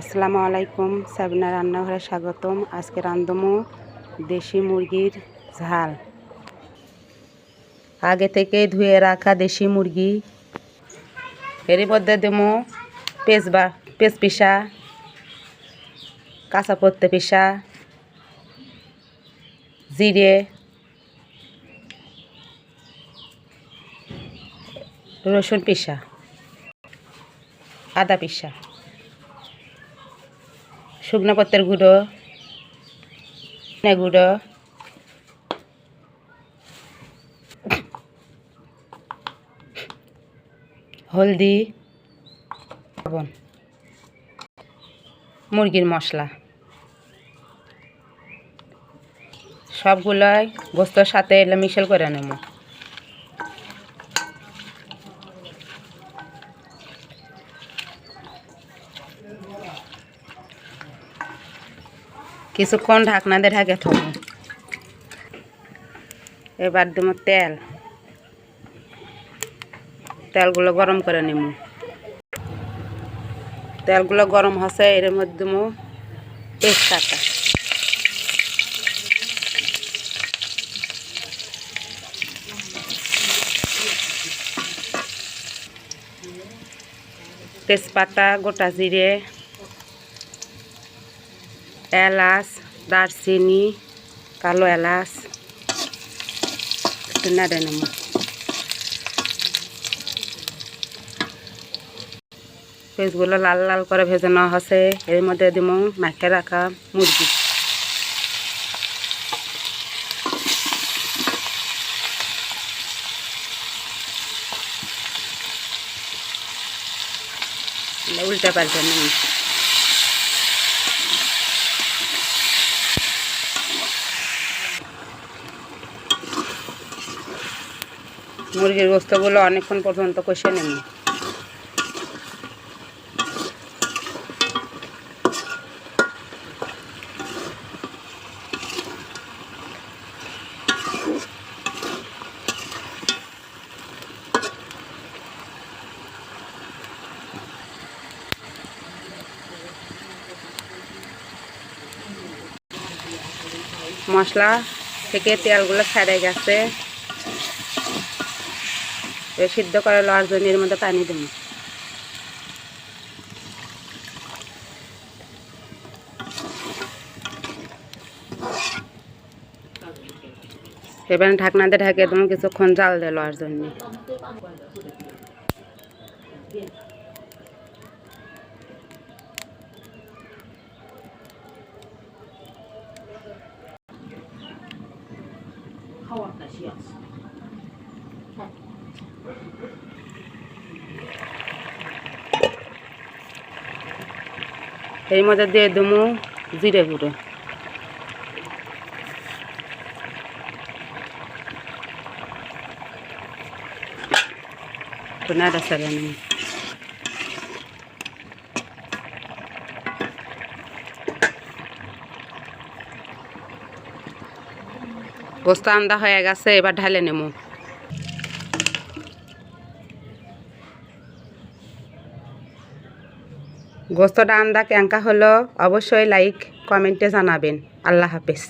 আসসালামু আলাইকুম, সাবিনা রান্নাঘরে স্বাগতম। আজকে রান্ধমো দেশি মুরগির ঝাল। আগে থেকে ধুয়ে রাখা দেশি মুরগি। এর মধ্যে দেবো পেঁচ বা পেঁচ পিসা কাঁচা পত্তে পিসা জিরে, রসুন পিসা, আদা পিসা। শুকনো পত্তের গুঁড়ো গুঁড়ো। হলদি মুরগির মশলা। সবগুলোই গোস্তর সাথে মিশেল করে নেব। কিছুক্ষণ ঢাকনা দিয়ে ঢাকে থাকব এবার দেবো তেল। তেলগুলো গরম করে নেব তেলগুলো গরম হচ্ছে এর মধ্যে দেবো তেজপাতা তেজপাতা, গোটা জিরে এলাচ, দারচিনি, কালো এলাচ, একটু লাল লাল করে ভেজে নেওয়া হচ্ছে এর মধ্যে দিব মাখে রাখা মুরগি। উল্টে পাল্টে নেব। মুরগির গোস্তগুলো অনেকক্ষণ পর্যন্ত কষে নেব। মশলা থেকে তেলগুলো ছেড়ে গেছে। সিদ্ধ করে লওয়ার জন্য এর মধ্যে পানি দেবো। এবার ঢাকনা দিয়ে ঢাকে দেবো কিছুক্ষণ জাল দিয়ে লওয়ার জন্য এর মধ্যে দিয়ে দেবো জিরে গুঁড়ো। গোস্ত আন্দা হয়ে গেছে এবার ঢালে নেব। গোস্তটা আন্দা ক্যাঙ্কা হলো অবশ্যই লাইক কমেন্টে জানাবেন। আল্লাহ হাফেজ।